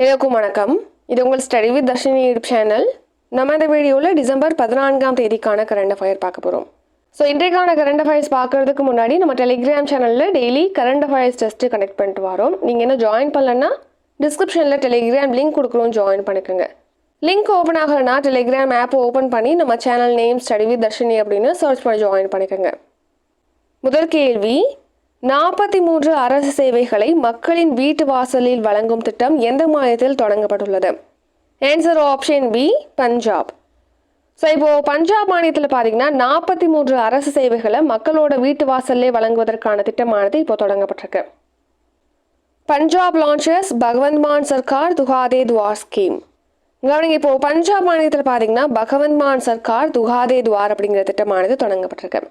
எல்லோருக்கும் வணக்கம். இது உங்கள் study with Darshini YouTube channel நம்ம இந்த வீடியோவில் டிசம்பர் பதினான்காம் தேதிக்கான கரண்ட் அஃபயர் பார்க்க போகிறோம் ஸோ இன்றைக்கான கரண்ட் அஃபயர்ஸ் பார்க்கறதுக்கு முன்னாடி நம்ம டெலிகிராம் சேனலில் daily current affairs test connect பண்ணிட்டு வரோம். நீங்கள் என்ன ஜாயின் பண்ணலன்னா டிஸ்கிரிப்ஷனில் டெலிகிராம் லிங்க் கொடுக்குறோம் ஜாயின் பண்ணிக்கோங்க. லிங்க் ஓப்பன் ஆகலைன்னா டெலிகிராம் ஆப் ஓப்பன் பண்ணி நம்ம channel name study with Darshini அப்படின்னு சர்ச் பண்ணி ஜாயின் பண்ணிக்கோங்க. முதல் கேள்வி நாற்பத்தி மூன்று அரசு சேவைகளை மக்களின் வீட்டு வாசலில் வழங்கும் திட்டம் எந்த மாநிலத்தில் தொடங்கப்பட்டுள்ளது? Answer option B Punjab so இப்போது பஞ்சாப் மாநிலத்தில் பார்த்தீங்கன்னா நாற்பத்தி மூன்று அரசு சேவைகளை மக்களோட வீட்டு வாசல்லே வழங்குவதற்கான திட்டமானது இப்போ தொடங்கப்பட்டிருக்கு. பஞ்சாப் லான்ச்சஸ் பகவந்த் மான் சர்க்கார் துகாதே துவார் ஸ்கீம் கவனிங்க இப்போ பஞ்சாப் மாநிலத்தில் பார்த்தீங்கன்னா பகவந்த் மான் சர்க்கார் துகாதே துவார் அப்படிங்கிற திட்டமானது தொடங்கப்பட்டிருக்கு.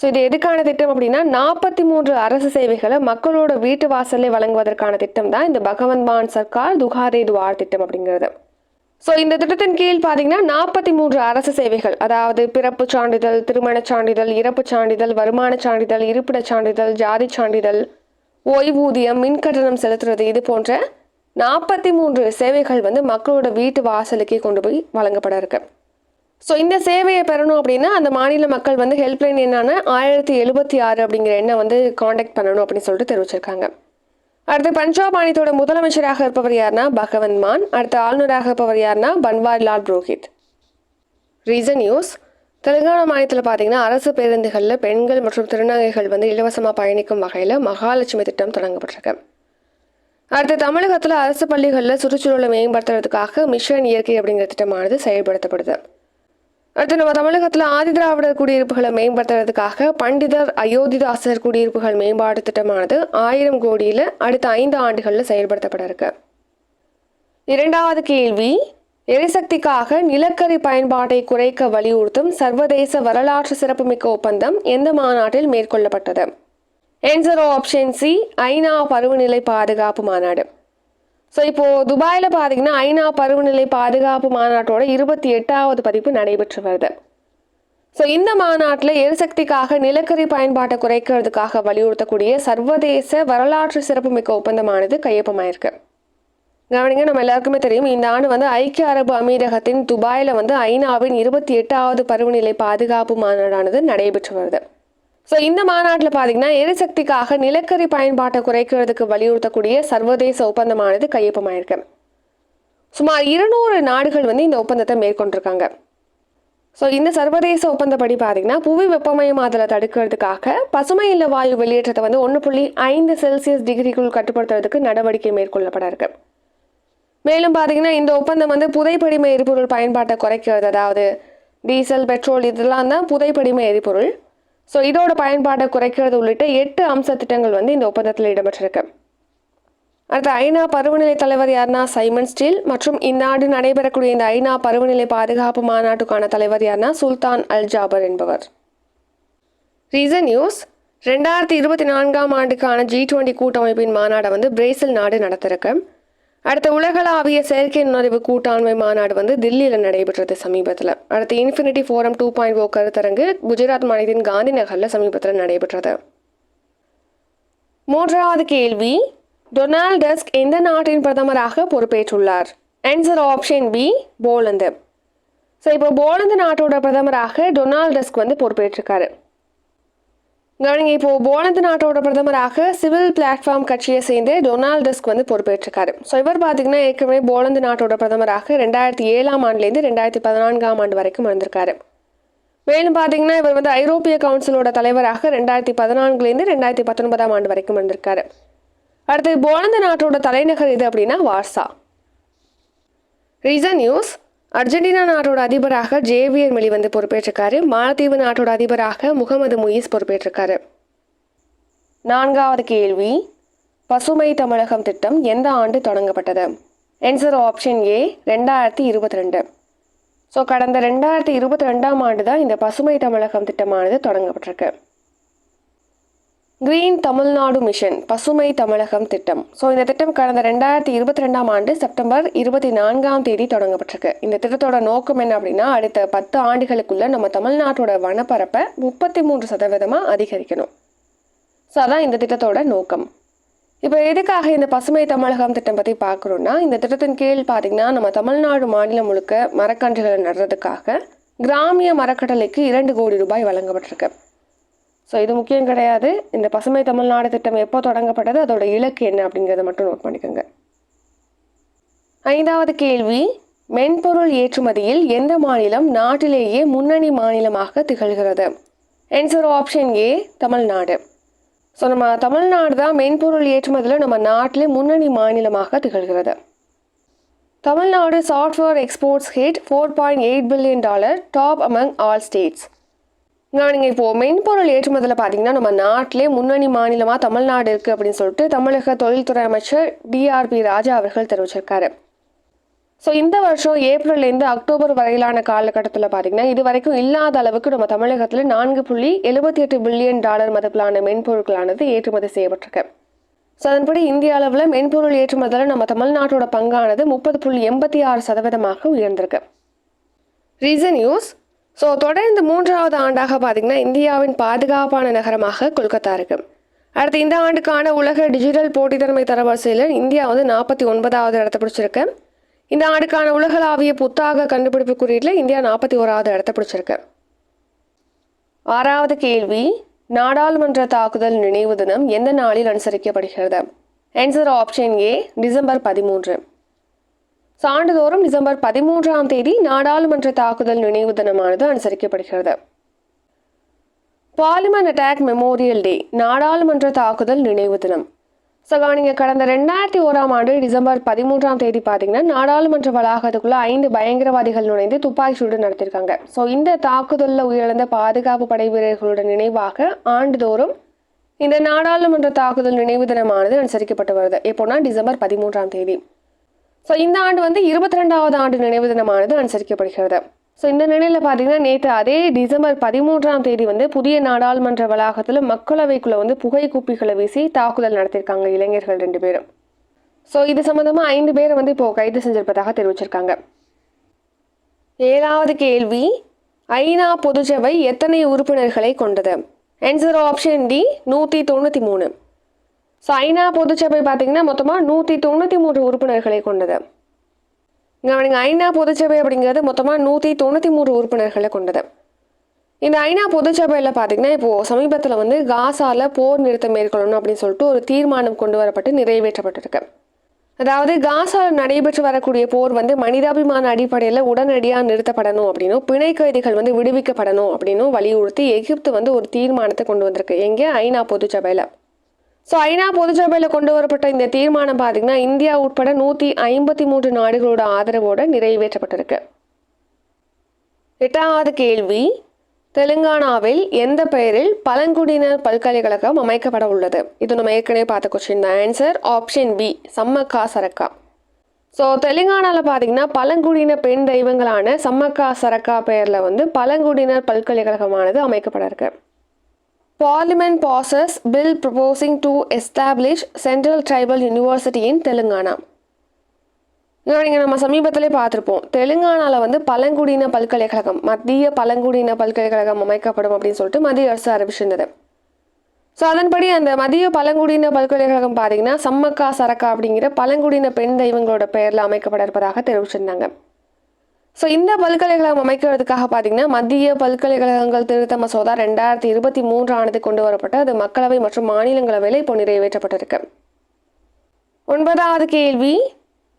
ஸோ இது எதுக்கான திட்டம் அப்படின்னா நாற்பத்தி மூன்று அரசு சேவைகளை மக்களோட வீட்டு வாசலே வழங்குவதற்கான திட்டம் தான் இந்த பகவந்த் மான் சர்க்கார் துகாதே துவார் திட்டம் அப்படிங்கிறது. ஸோ இந்த திட்டத்தின் கீழ் பார்த்தீங்கன்னா நாற்பத்தி மூன்று அரசு சேவைகள் அதாவது பிறப்பு சான்றிதழ் திருமணச் சான்றிதழ் இறப்பு சான்றிதழ் வருமானச் சான்றிதழ் இருப்பிடச் சான்றிதழ் ஜாதி சான்றிதழ் ஓய்வூதியம் மின் கட்டணம் செலுத்துறது இது போன்ற நாற்பத்தி மூன்று சேவைகள் வந்து மக்களோட வீட்டு வாசலுக்கே கொண்டு போய் வழங்கப்பட இருக்குது ஸோ இந்த சேவையை பெறணும் அப்படின்னா அந்த மாநில மக்கள் வந்து ஹெல்ப்லைன் என்னன்னா ஆயிரத்தி எழுபத்தி ஆறு அப்படிங்கிற எண்ணை வந்து காண்டாக்ட் பண்ணணும் அப்படின்னு சொல்லிட்டு தெரிவிச்சிருக்காங்க. அடுத்து பஞ்சாப் மாநிலத்தோட முதலமைச்சராக இருப்பவர் யாருன்னா பகவந்த் மான். அடுத்து ஆளுநராக இருப்பவர் யாருன்னா பன்வாரிலால் புரோஹித். ரீசன் நியூஸ் தெலுங்கானா மாநிலத்தில் பார்த்தீங்கன்னா அரசு பேருந்துகளில் பெண்கள் மற்றும் திருநங்கைகள் வந்து இலவசமாக பயணிக்கும் வகையில் மகாலட்சுமி திட்டம் தொடங்கப்பட்டிருக்கு. அடுத்து தமிழகத்தில் அரசு பள்ளிகளில் சுற்றுச்சூழலை மேம்படுத்துறதுக்காக மிஷன் இயற்கை அப்படிங்கிற திட்டமானது செயல்படுத்தப்படுது. அடுத்து நம்ம தமிழகத்தில் ஆதிதிராவிடர் குடியிருப்புகளை மேம்படுத்துறதுக்காக பண்டிதர் அயோத்திதாசர் குடியிருப்புகள் மேம்பாடு திட்டமானது ஆயிரம் கோடியில் அடுத்த ஐந்து ஆண்டுகளில் செயல்படுத்தப்பட இருக்கு. இரண்டாவது கேள்வி எரிசக்திக்காக நிலக்கரி பயன்பாட்டை குறைக்க வலியுறுத்தும் சர்வதேச வரலாற்று சிறப்புமிக்க ஒப்பந்தம் எந்த மாநாட்டில் மேற்கொள்ளப்பட்டது? ஆன்சர் ஆப்ஷன் சி ஐநா பருவநிலை பாதுகாப்பு மாநாடு. ஸோ இப்போது துபாயில் பார்த்தீங்கன்னா ஐநா பருவநிலை பாதுகாப்பு மாநாட்டோட இருபத்தி எட்டாவது பதிப்பு நடைபெற்று வருது. ஸோ இந்த மாநாட்டில் எரிசக்திக்காக நிலக்கரி பயன்பாட்டை குறைக்கிறதுக்காக வலியுறுத்தக்கூடிய சர்வதேச வரலாற்று சிறப்புமிக்க ஒப்பந்தமானது கையொப்பமாயிருக்கு. கவனிங்க நம்ம எல்லாருக்குமே தெரியும் இந்த ஆண்டு வந்து ஐக்கிய அரபு அமீரகத்தின் துபாயில் வந்து ஐநாவின் இருபத்தி எட்டாவது பருவநிலை பாதுகாப்பு மாநாடானது நடைபெற்று வருது. ஸோ இந்த மாநாட்டில் பார்த்தீங்கன்னா எரிசக்திக்காக நிலக்கரி பயன்பாட்டை குறைக்கிறதுக்கு வலியுறுத்தக்கூடிய சர்வதேச ஒப்பந்தமானது கையொப்பமாயிருக்கு. சுமார் இருநூறு நாடுகள் வந்து இந்த ஒப்பந்தத்தை மேற்கொண்டிருக்காங்க. ஸோ இந்த சர்வதேச ஒப்பந்தப்படி பார்த்தீங்கன்னா புவி வெப்பமயமாதலை தடுக்கிறதுக்காக பசுமை இல்ல வாயு வெளியேற்றத்தை வந்து ஒன்று புள்ளி ஐந்து செல்சியஸ் டிகிரிக்குள் கட்டுப்படுத்துறதுக்கு நடவடிக்கை மேற்கொள்ளப்பட இருக்கு மேலும் பார்த்தீங்கன்னா இந்த ஒப்பந்தம் வந்து புதைப்படிம எரிபொருள் பயன்பாட்டை குறைக்கிறது அதாவது டீசல் பெட்ரோல் இதெல்லாம் தான் புதைப்படிம எரிபொருள் ஸோ இதோட பயன்பாட்டை குறைக்கிறது உள்ளிட்ட எட்டு அம்ச திட்டங்கள் வந்து இந்த ஒப்பந்தத்தில் இடம்பெற்றிருக்கு. அடுத்து ஐநா பருவநிலை தலைவர் யாருன்னா சைமன் ஸ்டீல் மற்றும் இந்நாடு நடைபெறக்கூடிய இந்த ஐநா பருவநிலை பாதுகாப்பு மாநாட்டுக்கான தலைவர் யாருன்னா சுல்தான் அல் ஜாபர் என்பவர். ரீசன் நியூஸ் ரெண்டாயிரத்தி இருபத்தி நான்காம் ஆண்டுக்கான ஜி டுவெண்ட்டி கூட்டமைப்பின் மாநாடை வந்து பிரேசில் நாடு நடத்திருக்கு. அடுத்த உலகளாவிய செயற்கை நுழைவு கூட்டாண்மை மாநாடு வந்து தில்லியில் நடைபெற்றது சமீபத்தில். அடுத்து infinity forum two point O கருத்தரங்கு குஜராத் மாநிலத்தின் காந்தி நகரில் சமீபத்தில் நடைபெற்றது. மூன்றாவது கேள்வி டொனால்ட் டஸ்க் எந்த நாட்டின் பிரதமராக பொறுப்பேற்றுள்ளார்? Answer option B Poland. So இப்போ போலந்து நாட்டோட பிரதமராக டொனால்ட் டஸ்க் வந்து பொறுப்பேற்றிருக்காரு. கவனிங்க இப்போ போலந்து நாட்டோட பிரதமராக சிவில் பிளாட்ஃபார்ம் கட்சியை சேர்ந்து டொனால்ட் டஸ்க் வந்து பொறுப்பேற்றிருக்காரு. ஸோ இவர் பார்த்தீங்கன்னா ஏற்கனவே போலந்து நாட்டோட பிரதமராக ரெண்டாயிரத்தி ஏழாம் ஆண்டுலேருந்து ரெண்டாயிரத்தி பதினான்காம் ஆண்டு வரைக்கும் இருந்திருக்காரு மேலும் பார்த்தீங்கன்னா இவர் வந்து ஐரோப்பிய கவுன்சிலோட தலைவராக ரெண்டாயிரத்தி பதினான்குலேருந்து ரெண்டாயிரத்தி பத்தொன்பதாம் ஆண்டு வரைக்கும் இருந்திருக்காரு அடுத்து போலந்து நாட்டோட தலைநகர் எது அப்படின்னா வார்சா. ரீசன் நியூஸ் அர்ஜென்டினா நாட்டோட அதிபராக ஜேவியர் மெலி வந்து பொறுப்பேற்றிருக்காரு. மாலத்தீவு நாட்டோட அதிபராக முகமது முயிஸ் பொறுப்பேற்றிருக்காரு. நான்காவது கேள்வி. பசுமை தமிழகம் திட்டம் எந்த ஆண்டு தொடங்கப்பட்டது? ஆன்சர் ஆப்ஷன் ஏ ரெண்டாயிரத்தி இருபத்தி ரெண்டு. ஸோ கடந்த ரெண்டாயிரத்தி இருபத்தி ரெண்டாம் ஆண்டு தான் இந்த பசுமை தமிழகம் திட்டமானது தொடங்கப்பட்டிருக்கு. கிரீன் தமிழ்நாடு மிஷன் பசுமை தமிழகம் திட்டம். ஸோ இந்த திட்டம் கடந்த ரெண்டாயிரத்தி இருபத்தி ரெண்டாம் ஆண்டு செப்டம்பர் இருபத்தி நான்காம் தேதி தொடங்கப்பட்டிருக்கு. இந்த திட்டத்தோட நோக்கம் என்ன அப்படின்னா அடுத்த பத்து ஆண்டுகளுக்குள்ள நம்ம தமிழ்நாட்டோட வனப்பரப்பை முப்பத்தி மூன்று சதவீதமாக அதிகரிக்கணும். ஸோ அதான் இந்த திட்டத்தோட நோக்கம். இப்போ எதுக்காக இந்த பசுமை தமிழகம் திட்டம் பற்றி பார்க்குறோன்னா இந்த திட்டத்தின் கீழ் பார்த்தீங்கன்னா நம்ம தமிழ்நாடு மாநிலம் முழுக்க மரக்கன்றுகளை நடுறதுக்காக கிராமிய மரக்கட்டளைக்கு இரண்டு கோடி ரூபாய் வழங்கப்பட்டிருக்கு. ஸோ இது முக்கியம் கிடையாது. இந்த பசுமை தமிழ்நாடு திட்டம் எப்போ தொடங்கப்பட்டது? அதோட இலக்கு என்ன அப்படிங்கிறத மட்டும் நோட் பண்ணிக்கோங்க. ஐந்தாவது கேள்வி மென்பொருள் ஏற்றுமதியில் எந்த மாநிலம் நாட்டிலேயே முன்னணி மாநிலமாக திகழ்கிறது? Answer option A Tamil Nadu. So நம்ம தமிழ்நாடு தான் மென்பொருள் ஏற்றுமதியில் நம்ம நாட்டிலே முன்னணி மாநிலமாக திகழ்கிறது. Tamil Nadu software exports hit four point eight billion dollar top among all states நான் நீங்கள் இப்போது மென்பொருள் ஏற்றுமதியில் பார்த்தீங்கன்னா நம்ம நாட்டிலே முன்னணி மாநிலமாக தமிழ்நாடு இருக்குது அப்படின்னு சொல்லிட்டு தமிழக தொழில்துறை அமைச்சர் டிஆர்பி ராஜா அவர்கள் தெரிவிச்சிருக்காரு. ஸோ இந்த வருஷம் ஏப்ரல்லேருந்து அக்டோபர் வரையிலான காலகட்டத்தில் பார்த்தீங்கன்னா இது வரைக்கும் இல்லாத அளவுக்கு நம்ம தமிழகத்தில் நான்கு புள்ளி எழுபத்தி எட்டு பில்லியன் டாலர் மதிப்பிலான மென்பொருட்களானது ஏற்றுமதி செய்யப்பட்டிருக்கு. ஸோ அதன்படி இந்திய அளவில் மென்பொருள் ஏற்றுமதியில் நம்ம தமிழ்நாட்டோட பங்கானது முப்பது புள்ளி எண்பத்தி ஆறு சதவீதமாக உயர்ந்திருக்கு. ரீசன் நியூஸ் ஸோ தொடர்ந்து மூன்றாவது ஆண்டாக பார்த்தீங்கன்னா இந்தியாவின் பாதுகாப்பான நகரமாக கொல்கத்தா இருக்கு. அடுத்து இந்த ஆண்டுக்கான உலக டிஜிட்டல் போட்டித்தன்மை தரவரிசையில் இந்தியா வந்து நாற்பத்தி ஒன்பதாவது இடத்த பிடிச்சிருக்கு. இந்த ஆண்டுக்கான உலகளாவிய புத்தாக கண்டுபிடிப்பு குறியீட்டில் இந்தியா நாற்பத்தி ஓராவது இடத்த பிடிச்சிருக்கு. ஆறாவது கேள்வி நாடாளுமன்ற தாக்குதல் நினைவு தினம் எந்த நாளில் அனுசரிக்கப்படுகிறது? ஆன்சர் ஆப்ஷன் ஏ டிசம்பர் பதிமூன்று. சான்றுதோறும் டிசம்பர் பதிமூன்றாம் தேதி நாடாளுமன்ற தாக்குதல் நினைவு தினமானது அனுசரிக்கப்படுகிறது. பாலிமன் அட்டாக் மெமோரியல் டே நாடாளுமன்ற தாக்குதல் நினைவு தினம். ஸோ நீங்கள் கடந்த ரெண்டாயிரத்தி ஓராம் ஆண்டு டிசம்பர் பதிமூன்றாம் தேதி பார்த்தீங்கன்னா நாடாளுமன்ற வளாகத்துக்குள்ள ஐந்து பயங்கரவாதிகள் நுழைந்து துப்பாக்கி சூடு நடத்தியிருக்காங்க. ஸோ இந்த தாக்குதலில் உயிரிழந்த பாதுகாப்பு படை வீரர்களோட நினைவாக ஆண்டுதோறும் இந்த நாடாளுமன்ற தாக்குதல் நினைவு தினமானது அனுசரிக்கப்பட்டு வருது. எப்போனா டிசம்பர் பதிமூன்றாம் தேதி. ஸோ இந்த ஆண்டு வந்து இருபத்தி ரெண்டாவது ஆண்டு நினைவு தினமானது அனுசரிக்கப்படுகிறது. ஸோ இந்த நிலையில் பார்த்தீங்கன்னா நேற்று அதே டிசம்பர் பதிமூன்றாம் தேதி வந்து புதிய நாடாளுமன்ற வளாகத்தில் மக்களவைக்குள்ளே வந்து புகை குப்பிகளை வீசி தாக்குதல் நடத்தியிருக்காங்க இளைஞர்கள் ரெண்டு பேரும். ஸோ இது சம்மந்தமாக ஐந்து பேரை வந்து இப்போது கைது செஞ்சிருப்பதாக தெரிவிச்சிருக்காங்க. ஏழாவது கேள்வி ஐநா பொதுச்சபை எத்தனை உறுப்பினர்களை கொண்டது? ஆன்சர் ஆப்ஷன் டி நூற்றி தொண்ணூற்றி மூணு. ஸோ ஐநா பொதுச்சபை பார்த்தீங்கன்னா மொத்தமாக நூற்றி தொண்ணூற்றி மூன்று உறுப்பினர்களை கொண்டது. கவனிங்க ஐநா பொதுச்சபை அப்படிங்கிறது மொத்தமாக நூற்றி தொண்ணூற்றி மூன்று உறுப்பினர்களை கொண்டது. இந்த ஐநா பொதுச்சபையில் பார்த்தீங்கன்னா இப்போது சமீபத்தில் வந்து காசாவில் போர் நிறுத்தம் மேற்கொள்ளணும் அப்படின்னு சொல்லிட்டு ஒரு தீர்மானம் கொண்டு வரப்பட்டு நிறைவேற்றப்பட்டிருக்கு. அதாவது காசால் நடைபெற்று வரக்கூடிய போர் வந்து மனிதாபிமான அடிப்படையில் உடனடியாக நிறுத்தப்படணும் அப்படின்னும் பிணை கைதிகள் வந்து விடுவிக்கப்படணும் அப்படின்னும் வலியுறுத்தி எகிப்து வந்து ஒரு தீர்மானத்தை கொண்டு வந்திருக்கு. எங்கே? ஐநா பொதுச்சபையில். ஸோ ஐநா பொதுச்சபையில் கொண்டு வரப்பட்ட இந்த தீர்மானம் பார்த்தீங்கன்னா இந்தியா உட்பட நூற்றி ஐம்பத்தி மூன்று நாடுகளோட ஆதரவோடு நிறைவேற்றப்பட்டிருக்கு. எட்டாவது கேள்வி தெலுங்கானாவில் எந்த பெயரில் பழங்குடியினர் பல்கலைக்கழகம் அமைக்கப்பட உள்ளது? இது நம்ம ஏற்கனவே பார்த்த கொஸ்டின் தான். Answer option B Sammakka Sarakka. So தெலுங்கானாவில் பார்த்தீங்கன்னா பழங்குடியின பெண் தெய்வங்களான சம்மக்கா சரக்கா பெயரில் வந்து பழங்குடியினர் பல்கலைக்கழகமானது அமைக்கப்பட இருக்குது Parliament passes bill proposing to establish Central Tribal University in Telangana. இங்கே நம்ம சமீபத்திலே பார்த்துருப்போம். தெலுங்கானாவில் வந்து பழங்குடியின பல்கலைக்கழகம் மத்திய பழங்குடியின பல்கலைக்கழகம் அமைக்கப்படும் அப்படின்னு சொல்லிட்டு மத்திய அரசு அறிவிச்சிருந்தது. ஸோ அதன்படி அந்த மதிய பழங்குடியின பல்கலைக்கழகம் பார்த்தீங்கன்னா சம்மக்கா சரக்கா அப்படிங்கிற பழங்குடியின பெண் தெய்வங்களோட பெயரில் அமைக்கப்பட இருப்பதாக தெரிவிச்சிருந்தாங்க. ஸோ இந்த பல்கலைக்கழகம் அமைக்கிறதுக்காக பார்த்தீங்கன்னா மத்திய பல்கலைக்கழகங்கள் திருத்த மசோதா ரெண்டாயிரத்தி இருபத்தி மூன்று ஆண்டு கொண்டு வரப்பட்டு அது மக்களவை மற்றும் மாநிலங்களவையில் இப்போ நிறைவேற்றப்பட்டிருக்கு. ஒன்பதாவது கேள்வி.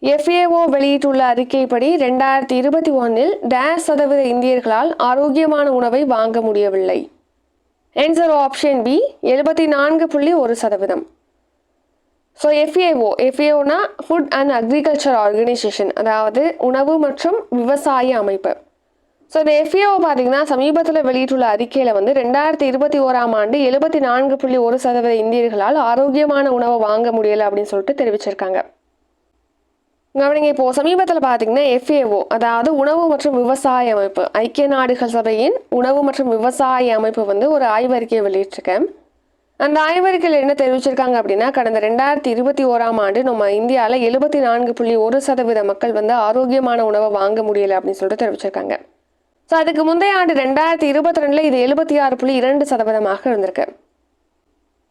எஃப்ஏஓ வெளியிட்டுள்ள அறிக்கைப்படி ரெண்டாயிரத்தி இருபத்தி ஒன்றில் டேஷ் சதவீத இந்தியர்களால் ஆரோக்கியமான உணவை வாங்க முடியவில்லை. ஆன்சர் ஆப்ஷன் பி எழுபத்தி நான்கு புள்ளி ஒரு சதவீதம். ஸோ எஃப்ஏஓ எஃப்ஏஓனா ஃபுட் அண்ட் அக்ரிகல்ச்சர் ஆர்கனைசேஷன் அதாவது உணவு மற்றும் விவசாய அமைப்பு. ஸோ இந்த எஃப்ஏஓ பார்த்தீங்கன்னா சமீபத்தில் வெளியிட்டுள்ள அறிக்கையில் வந்து ரெண்டாயிரத்தி இருபத்தி ஓராம் ஆண்டு எழுபத்தி நான்கு புள்ளி ஒரு சதவீத இந்தியர்களால் ஆரோக்கியமான உணவை வாங்க முடியலை அப்படின்னு சொல்லிட்டு தெரிவிச்சிருக்காங்க. கவனிங்க இப்போது சமீபத்தில் பார்த்தீங்கன்னா எஃப்ஏஓ அதாவது உணவு மற்றும் விவசாய அமைப்பு ஐக்கிய நாடுகள் சபையின் உணவு மற்றும் விவசாய அமைப்பு வந்து ஒரு ஆய்வறிக்கையை வெளியிட்டிருக்கேன். அந்த ஆய்வறிக்கையில் என்ன தெரிவிச்சிருக்காங்க அப்படின்னா கடந்த ரெண்டாயிரத்தி இருபத்தி ஓராம் ஆண்டு நம்ம இந்தியாவில் எழுபத்தி நான்கு புள்ளி ஒரு சதவீத மக்கள் வந்து ஆரோக்கியமான உணவை வாங்க முடியலை அப்படின்னு சொல்லிட்டு தெரிவிச்சிருக்காங்க. ஸோ அதுக்கு முந்தைய ஆண்டு ரெண்டாயிரத்தி இருபத்தி ரெண்டில் இது எழுபத்தி ஆறு புள்ளி இரண்டு சதவீதமாக இருந்திருக்கு.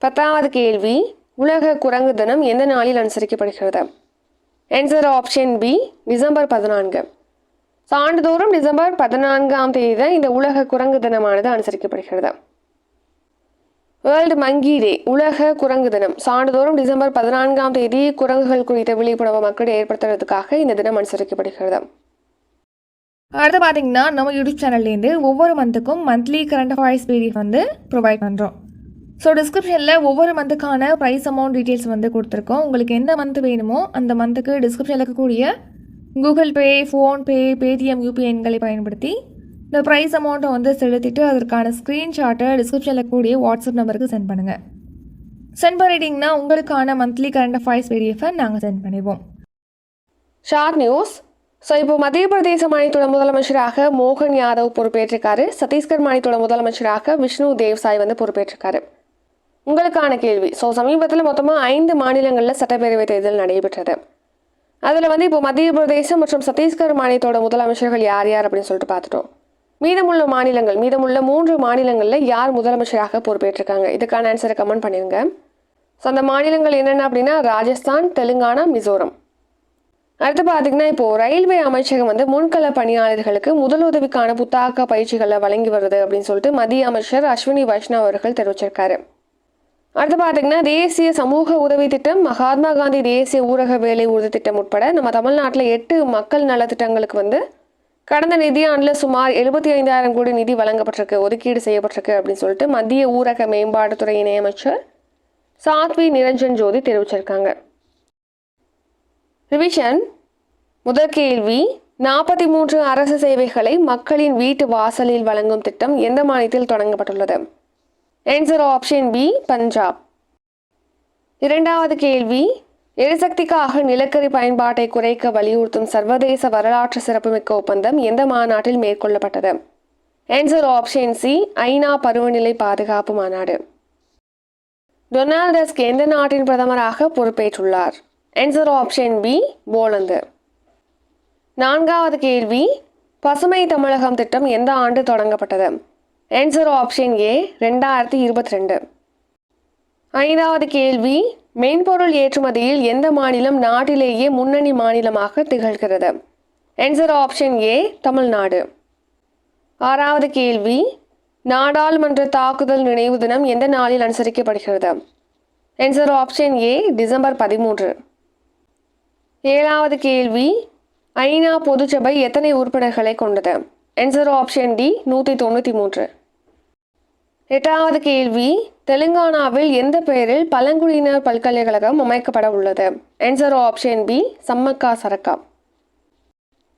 பத்தாவது கேள்வி உலக குரங்கு தினம் எந்த நாளில் அனுசரிக்கப்படுகிறது? ஆன்சர் ஆப்ஷன் பி டிசம்பர் பதினான்கு. ஸோ ஆண்டுதோறும் டிசம்பர் பதினான்காம் தேதி தான் இந்த உலக குரங்கு தினமானது அனுசரிக்கப்படுகிறது. வேர்ல்டு மங்கி டே உலக குரங்கு தினம். ஸோ டிசம்பர் பதினான்காம் தேதி குரங்குகள் குறித்த விழிப்புணர்வு மக்களிடையே ஏற்படுத்துறதுக்காக இந்த தினம் அனுசரிக்கப்படுகிறது. அடுத்து பார்த்தீங்கன்னா நம்ம யூடியூப் சேனல்லேருந்து ஒவ்வொரு மந்த்துக்கும் மந்த்லி கரண்ட் அஃபேர்ஸ் பிடிஎஃப் வந்து ப்ரொவைட் பண்ணுறோம் ஸோ டிஸ்கிரிப்ஷனில் ஒவ்வொரு மந்த்துக்கான ப்ரைஸ் அமௌண்ட் டீட்டெயில்ஸ் வந்து கொடுத்துருக்கோம். உங்களுக்கு எந்த மந்த் வேணுமோ அந்த மந்த்துக்கு டிஸ்கிரிப்ஷனில் இருக்கக்கூடிய Google Pay PhonePe Paytm UPI எண்களை பயன்படுத்தி இந்த ப்ரைஸ் அமௌண்ட்டை வந்து செலுத்திட்டு அதற்கான ஸ்க்ரீன்ஷாட்டை டிஸ்கிரிப்ஷனில் கூடிய வாட்ஸ்அப் நம்பருக்கு சென்ட் பண்ணுங்கள் சென்ட் பண்ணிட்டீங்கன்னா உங்களுக்கான மந்த்லி கரண்ட் அஃபேர்ஸ் பிடிஎஃபை நாங்கள் சென்ட் பண்ணிடுவோம். ஷார் நியூஸ் ஸோ இப்போ மத்திய பிரதேச மாநிலத்தோட முதலமைச்சராக மோகன் யாதவ் பொறுப்பேற்றிருக்காரு. சத்தீஸ்கர் மாநிலத்தோட முதலமைச்சராக விஷ்ணு தேவ்சாய் வந்து பொறுப்பேற்றிருக்காரு. உங்களுக்கான கேள்வி. ஸோ சமீபத்தில் மொத்தமாக ஐந்து மாநிலங்களில் சட்டப்பேரவை தேர்தல் நடைபெற்றது. அதில் வந்து இப்போ மத்திய பிரதேசம் மற்றும் சத்தீஸ்கர் மாநிலத்தோட முதலமைச்சர்கள் யார் யார் அப்படின்னு சொல்லிட்டு பார்த்துட்டோம். மீதமுள்ள மாநிலங்கள் மீதமுள்ள மூன்று மாநிலங்களில் யார் முதலமைச்சராக பொறுப்பேற்றிருக்காங்க? இதுக்கான ஆன்சரை கமெண்ட் பண்ணிடுங்க ஸோ அந்த மாநிலங்கள் என்னென்ன அப்படின்னா ராஜஸ்தான் தெலுங்கானா மிசோரம். அடுத்து பார்த்தீங்கன்னா இப்போது ரயில்வே அமைச்சகம் வந்து முன்கள பணியாளர்களுக்கு முதலுதவிக்கான புத்தாக்க பயிற்சிகளை வழங்கி வருது அப்படின்னு சொல்லிட்டு மத்திய அமைச்சர் அஸ்வினி வைஷ்ணவ் அவர்கள் தெரிவிச்சிருக்காரு. அடுத்து பார்த்தீங்கன்னா தேசிய சமூக உதவி திட்டம் மகாத்மா காந்தி தேசிய ஊரக வேலை உறுதி திட்டம் உட்பட நம்ம தமிழ்நாட்டில் எட்டு மக்கள் நலத்திட்டங்களுக்கு வந்து கடந்த நிதியாண்டில் சுமார் எழுபத்தி ஐந்தாயிரம் கோடி நிதி வழங்கப்பட்டிருக்கு ஒதுக்கீடு செய்யப்பட்டிருக்கு அப்படின்னு சொல்லிட்டு மத்திய ஊரக மேம்பாட்டுத்துறை இணையமைச்சர் சாத்வி நிரஞ்சன் ஜோதி தெரிவிச்சிருக்காங்க. ரிவிஷன் முதல் கேள்வி நாற்பத்தி மூன்று அரசு சேவைகளை மக்களின் வீட்டு வாசலில் வழங்கும் திட்டம் எந்த மாநிலத்தில் தொடங்கப்பட்டுள்ளது? Answer option B Punjab. இரண்டாவது கேள்வி எரிசக்திக்காக நிலக்கரி பயன்பாட்டை குறைக்க வலியுறுத்தும் சர்வதேச வரலாற்று சிறப்புமிக்க ஒப்பந்தம் எந்த மாநாட்டில் மேற்கொள்ளப்பட்டது? ஆன்சர் ஆப்ஷன் சி ஐநா பருவநிலை பாதுகாப்பு மாநாடு. டொனால்ட் டஸ்க் எந்த நாட்டின் பிரதமராக பொறுப்பேற்றுள்ளார்? Answer option B Poland. நான்காவது கேள்வி பசுமை தமிழகம் திட்டம் எந்த ஆண்டு தொடங்கப்பட்டது? ஆன்சர் ஆப்ஷன் ஏ ரெண்டாயிரத்தி இருபத்தி ரெண்டு. ஐந்தாவது கேள்வி மென்பொருள் ஏற்றுமதியில் எந்த மாநிலம் நாட்டிலேயே முன்னணி மாநிலமாக திகழ்கிறது? Answer option A Tamil Nadu. ஆறாவது கேள்வி நாடாளுமன்ற தாக்குதல் நினைவு தினம் எந்த நாளில் அனுசரிக்கப்படுகிறது? ஆன்சர் ஆப்ஷன் ஏ டிசம்பர் பதிமூன்று. ஏழாவது கேள்வி ஐநா பொதுச்சபை எத்தனை உறுப்பினர்களை கொண்டது? ஆன்சர் ஆப்ஷன் டி நூற்றி தொண்ணூற்றி மூன்று. எட்டாவது கேள்வி தெலுங்கானாவில் எந்த பெயரில் பழங்குடியினர் பல்கலைக்கழகம் அமைக்கப்பட உள்ளது? Answer option B Sammakka Sarakka.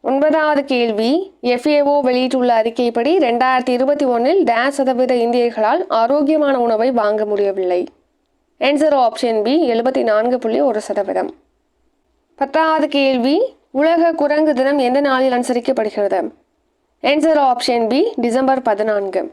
ஒன்பதாவது கேள்வி எஃப்ஏஓ வெளியிட்டுள்ள அறிக்கைப்படி ரெண்டாயிரத்தி இருபத்தி ஒன்றில் டேஸ் சதவீத இந்தியர்களால் ஆரோக்கியமான உணவை வாங்க முடியவில்லை. ஆன்சர் ஆப்ஷன் பி எழுபத்தி நான்கு புள்ளி ஒரு சதவீதம். பத்தாவது கேள்வி உலக குரங்கு தினம் எந்த நாளில் அனுசரிக்கப்படுகிறது? ஆன்சர் ஆப்ஷன் பி டிசம்பர் பதினான்கு.